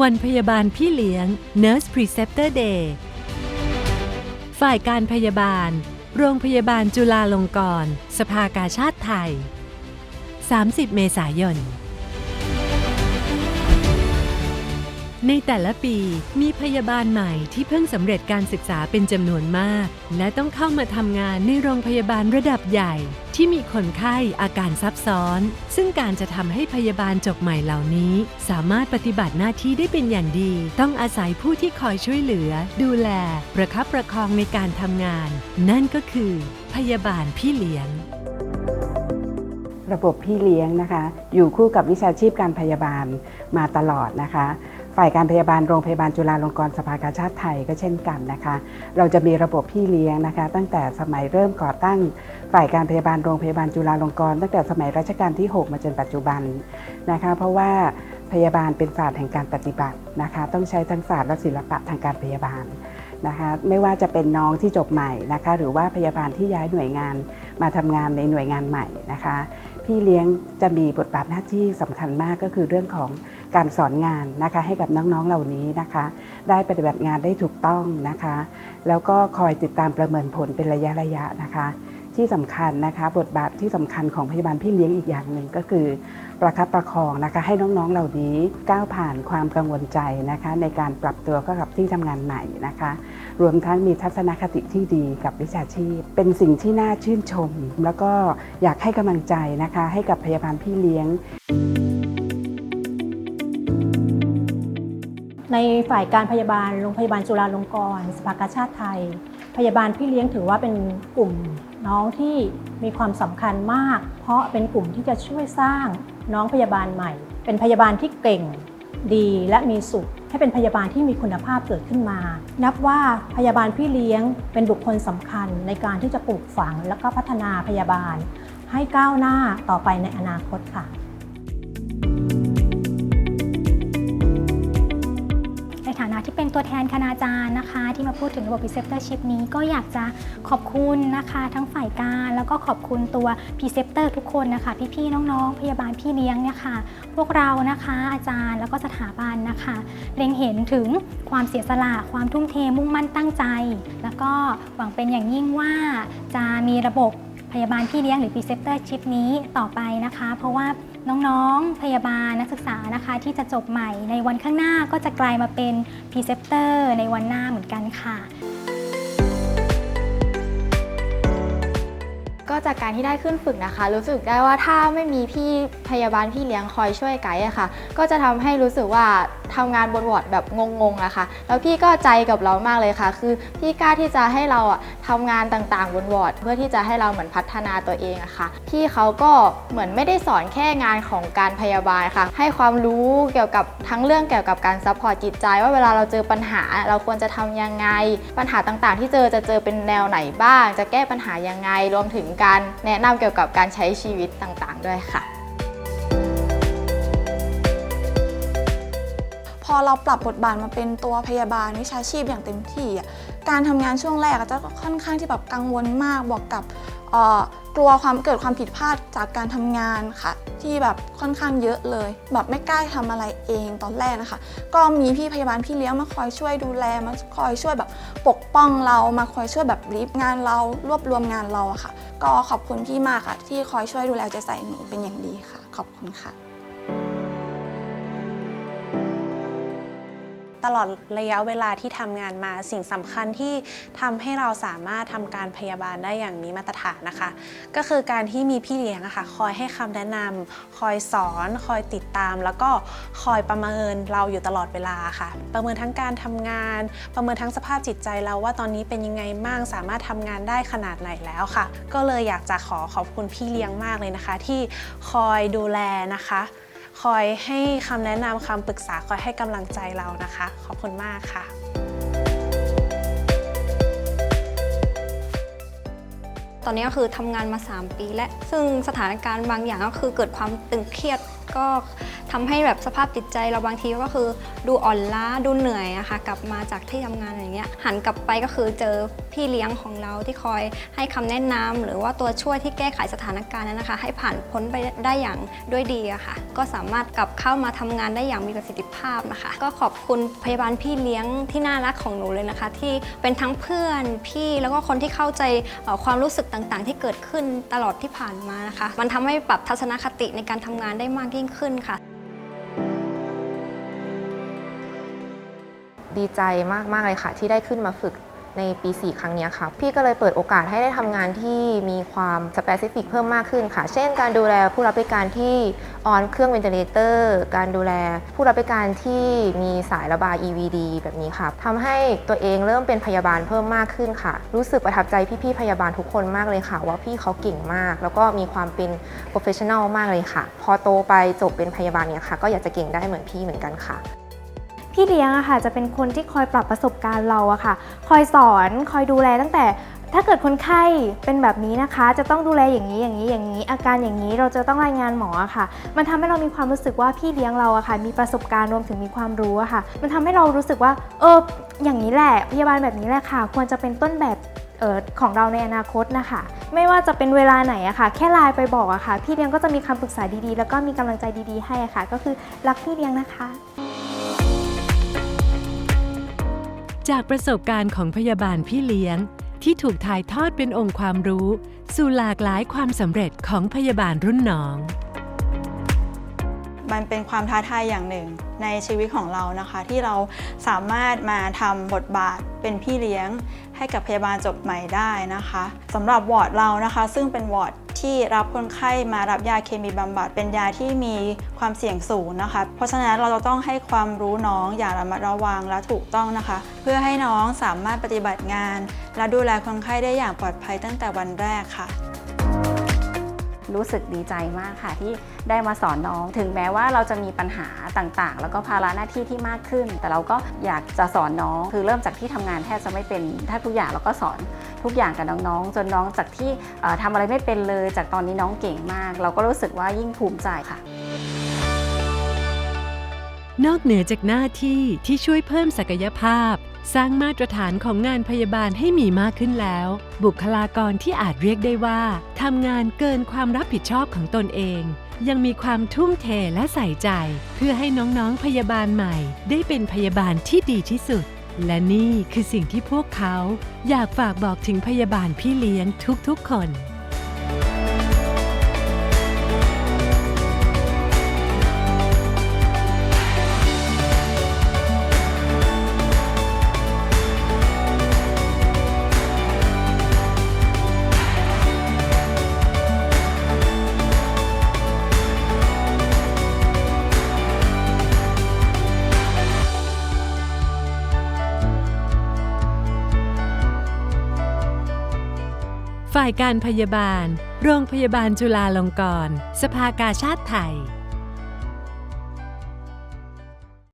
วันพยาบาลพี่เลี้ยง Nurse Preceptor Day ฝ่ายการพยาบาล โรงพยาบาลจุฬาลงกรณ์ สภากาชาติไทย 30 เมษายน ในแต่ละปีมีพยาบาลใหม่ที่เพิ่งสำเร็จการศึกษาเป็นจำนวนมาก และต้องเข้ามาทำงานในโรงพยาบาลระดับใหญ่ ที่มีคนไข้อาการซับซ้อน ซึ่งการจะทำให้พยาบาลจบใหม่เหล่านี้ สามารถปฏิบัติหน้าที่ได้เป็นอย่างดี ต้องอาศัยผู้ที่คอยช่วยเหลือ ดูแล ประคับประคองในการทำงาน นั่นก็คือ พยาบาลพี่เลี้ยงระบบพี่เลี้ยงนะคะ อยู่คู่กับวิชาชีพการพยาบาลมาตลอดนะคะ ฝ่ายการพยาบาลโรงพยาบาลจุฬาลงกรณ์สภากาชาติไทยก็เช่นกันนะคะ เราจะมีระบบพี่เลี้ยงนะคะ ตั้งแต่สมัยเริ่มก่อตั้งฝ่ายการพยาบาลโรงพยาบาลจุฬาลงกรณ์ตั้งแต่สมัยรัชกาลที่ 6 มาจนปัจจุบันนะคะ เพราะว่าพยาบาลเป็นศาสตร์แห่งการปฏิบัตินะคะ ต้องใช้ทั้งศาสตร์และศิลปะทางการพยาบาลนะคะไม่ว่าจะเป็นน้องที่จบใหม่นะคะหรือว่าพยาบาลที่ย้ายหน่วยงานมาทำงานในหน่วยงานใหม่นะคะพี่เลี้ยงจะมีบทบาทหน้าที่สำคัญมากก็คือเรื่องของ การสอนงานนะคะให้กับน้องๆเหล่านี้นะคะ ได้ปฏิบัติงานได้ถูกต้องนะคะ แล้วก็คอยติดตามประเมินผลเป็นระยะระยะๆนะคะ ที่สำคัญนะคะ บทบาทที่สำคัญของพยาบาลพี่เลี้ยงอีกอย่างหนึ่งก็คือ ประคับประคองนะคะให้น้องๆเหล่านี้ก้าวผ่านความกังวลใจนะคะ ในการปรับตัวเข้ากับที่ทำงานใหม่นะคะ รวมทั้งมีทัศนคติที่ดีกับวิชาชีพ เป็นสิ่งที่น่าชื่นชม แล้วก็อยากให้กำลังใจนะคะ ให้กับพยาบาลพี่เลี้ยง ในฝ่ายการพยาบาลโรงพยาบาลจุฬาลงกรณ์สภากาชาติไทย พยาบาลพี่เลี้ยงถือว่าเป็นกลุ่มน้องที่มีความสำคัญมาก เพราะเป็นกลุ่มที่จะช่วยสร้างน้องพยาบาลใหม่ เป็นพยาบาลที่เก่งดีและมีสุข ให้เป็นพยาบาลที่มีคุณภาพเกิดขึ้นมา นับว่าพยาบาลพี่เลี้ยงเป็นบุคคลสำคัญในการที่จะปลูกฝัง และก็พัฒนาพยาบาล ให้ก้าวหน้าต่อไปในอนาคตค่ะ เป็นตัวแทนคณาจารย์นะคะ ที่มาพูดถึงระบบ Preceptorship นี้ก็อยากจะขอบคุณนะคะ ทั้งฝ่ายการแล้วก็ขอบคุณตัว Preceptor ทุกคนนะคะ พี่ๆน้องๆ พยาบาลพี่เลี้ยงเนี่ยค่ะ พวกเรานะคะอาจารย์แล้วก็สถาบันนะคะ เล็งเห็นถึงความเสียสละความทุ่มเทมุ่งมั่นตั้งใจ แล้วก็หวังเป็นอย่างยิ่งว่าจะมีระบบพยาบาลพี่เลี้ยงหรือ Preceptorship นี้ต่อไปนะคะ เพราะว่า น้องๆ พยาบาลนักศึกษานะคะที่จะจบใหม่ในวันข้างหน้าก็จะกลายมาเป็นพรีเซพเตอร์ในวันหน้าเหมือนกันค่ะ ก็จากการที่ได้ขึ้นฝึกนะคะ รู้สึกได้ว่าถ้าไม่มีพี่พยาบาลพี่เลี้ยงคอยช่วยไกด์อะค่ะ ก็จะทำให้รู้สึกว่าทำงานบนวอร์ดแบบงงๆอะค่ะ แล้วพี่ก็ใจกับเรามากเลยค่ะ คือพี่กล้าที่จะให้เราอะทำงานต่างๆบนวอร์ดเพื่อที่จะให้เราเหมือนพัฒนาตัวเองอะค่ะ พี่เขาก็เหมือนไม่ได้สอนแค่งานของการพยาบาลค่ะ ให้ความรู้เกี่ยวกับทั้งเรื่องเกี่ยวกับการซัพพอร์ตจิตใจ ว่าเวลาเราเจอปัญหาเราควรจะทำยังไง ปัญหาต่างๆ ที่เจอจะเจอเป็นแนวไหนบ้าง จะแก้ปัญหายังไง รวมถึงการแนะนำเกี่ยวกับการใช้ชีวิตต่างๆ ด้วยค่ะ พอเราปรับบทบาทมาเป็นตัวพยาบาลวิชาชีพอย่างเต็มที่อะการทำงานช่วงแรกจะค่อนข้างที่แบบกังวลมากบวกกับกลัวความเกิดความผิดพลาดจากการทำงานค่ะ ที่แบบค่อนข้างเยอะเลย แบบไม่กล้าทำอะไรเองตอนแรกนะคะ ก็มีพี่พยาบาลพี่เลี้ยงมาคอยช่วยดูแลมาคอยช่วยแบบปกป้องเรามาคอยช่วยแบบรีบงานเรารวบรวมงานเราอะค่ะ ก็ขอบคุณพี่มากค่ะที่คอยช่วยดูแลเอาใจใส่หนูเป็นอย่างดีค่ะ ขอบคุณค่ะ ตลอดระยะเวลาที่ทำงานมาสิ่งสำคัญที่ทำให้เราสามารถทำการพยาบาลได้อย่างมีมาตรฐานนะคะ ก็คือการที่มีพี่เลี้ยงอะค่ะคอยให้คำแนะนำคอยสอน คอยติดตาม แล้วก็คอยประเมินเราอยู่ตลอดเวลาค่ะ ประเมินทั้งการทำงาน ประเมินทั้งสภาพจิตใจเราว่าตอนนี้เป็นยังไงบ้างสามารถทำงานได้ขนาดไหนแล้วค่ะ ก็เลยอยากจะขอขอบคุณพี่เลี้ยงมากเลยนะคะ ที่คอยดูแลนะคะ คอยให้คำแนะนำคำปรึกษาคอยให้กำลังใจเรานะคะ ขอบคุณมากค่ะตอนนี้ก็คือทำงานมา 3 ปีและ ซึ่งสถานการณ์บางอย่างก็คือเกิดความตึงเครียดก็ ทำให้แบบสภาพจิตใจเราบางทีก็คือดูอ่อนล้าดูเหนื่อยอะค่ะกลับมาจากที่ทำงานอย่างเงี้ยหันกลับไปก็คือเจอพี่เลี้ยงของเราที่คอยให้คำแนะนำหรือว่าตัวช่วยที่แก้ไขสถานการณ์นั้นนะคะ ให้ผ่านพ้นไปได้อย่างด้วยดีอะค่ะ ก็สามารถกลับเข้ามาทำงานได้อย่างมีประสิทธิภาพนะคะ ก็ขอบคุณพยาบาลพี่เลี้ยงที่น่ารักของหนูเลยนะคะ ที่เป็นทั้งเพื่อนพี่แล้วก็คนที่เข้าใจความรู้สึกต่างๆ ที่เกิดขึ้นตลอดที่ผ่านมานะคะ มันทำให้ปรับทัศนคติในการทำงานได้มากยิ่งขึ้นค่ะ ดีใจมาก ๆ เลยค่ะ ที่ได้ขึ้นมาฝึกในปี 4 ครั้งนี้ค่ะ พี่ก็เลยเปิดโอกาสให้ได้ทำงานที่มีความสเปซิฟิกเพิ่มมากขึ้นค่ะ เช่น การดูแลผู้รับบริการที่ออนเครื่องเวนเทเลเตอร์ การดูแลผู้รับบริการที่มีสายระบาย EVD แบบนี้ค่ะทำให้ตัวเองเริ่มเป็นพยาบาลเพิ่มมากขึ้นค่ะ รู้สึกประทับใจพี่ๆพยาบาลทุกคนมากเลยค่ะ ว่าพี่เขาเก่งมาก แล้วก็มีความเป็นโปรเฟชชั่น a ลมากเลยค่ะ พอโตไปจบเป็นพยาบาลเนี่ยค่ะ ก็อยากจะเก่งได้เหมือนพี่เหมือนกันค่ะ พี่เลี้ยงอะค่ะจะเป็นคนที่คอยปรับประสบการณ์เราอะค่ะ คอยสอนคอยดูแลตั้งแต่ถ้าเกิดคนไข้เป็นแบบนี้นะคะ จะต้องดูแลอย่างนี้อย่างนี้อย่างนี้ อาการอย่างนี้เราจะต้องรายงานหมออะค่ะ มันทำให้เรามีความรู้สึกว่าพี่เลี้ยงเราอะค่ะ มีประสบการณ์รวมถึงมีความรู้อะค่ะ มันทำให้เรารู้สึกว่า เอออย่างนี้แหละพยาบาลแบบนี้แหละค่ะ ควรจะเป็นต้นแบบเออของเราในอนาคตนะคะ ไม่ว่าจะเป็นเวลาไหนอะค่ะ แค่ไลน์ไปบอกอะค่ะ พี่เลี้ยงก็จะมีคำปรึกษาดีๆ แล้วก็มีกำลังใจดีๆ ให้อะค่ะ ก็คือรักพี่เลี้ยงนะคะ จากประสบการณ์ของพยาบาลพี่เลี้ยง ที่ถูกถ่ายทอดเป็นองค์ความรู้ สู่หลากหลายความสำเร็จของพยาบาลรุ่นน้อง มันเป็นความท้าทายอย่างหนึ่งในชีวิตของเรานะคะ ที่เราสามารถมาทำบทบาทเป็นพี่เลี้ยง ให้กับพยาบาลจบใหม่ได้นะคะสำหรับวอร์ดเรานะคะ ซึ่งเป็นวอร์ดที่รับคนไข้มารับยาเคมีบำบัดเป็นยาที่มีความเสี่ยงสูงนะคะ เพราะฉะนั้นเราจะต้องให้ความรู้น้องอย่างระมัดระวังและถูกต้องนะคะ เพื่อให้น้องสามารถปฏิบัติงาน และดูแลคนไข้ได้อย่างปลอดภัยตั้งแต่วันแรกค่ะ รู้สึกดีใจมากค่ะ ที่ได้มาสอนน้อง ถึงแม้ว่าเราจะมีปัญหาต่างๆ แล้วก็ภาระหน้าที่ที่มากขึ้น แต่เราก็อยากจะสอนน้อง คือเริ่มจากที่ทำงานแทบจะไม่เป็นแทบทุกอย่างเราก็สอนทุกอย่างกับน้องๆ จนน้องจากที่เอ่อทำอะไรไม่เป็นเลย จากตอนนี้น้องเก่งมาก เราก็รู้สึกว่ายิ่งภูมิใจค่ะนอกเหนือจากหน้าที่ที่ช่วยเพิ่มศักยภาพ สร้างมาตรฐานของงานพยาบาลให้มีมากขึ้นแล้ว บุคลากรที่อาจเรียกได้ว่าทำงานเกินความรับผิดชอบของตนเอง ยังมีความทุ่มเทและใส่ใจ เพื่อให้น้องๆพยาบาลใหม่ ได้เป็นพยาบาลที่ดีที่สุด และนี่คือสิ่งที่พวกเขา อยากฝากบอกถึงพยาบาลพี่เลี้ยงทุกๆคน ฝ่ายการพยาบาล โรงพยาบาลจุฬาลงกรณ์ สภากาชาติไทย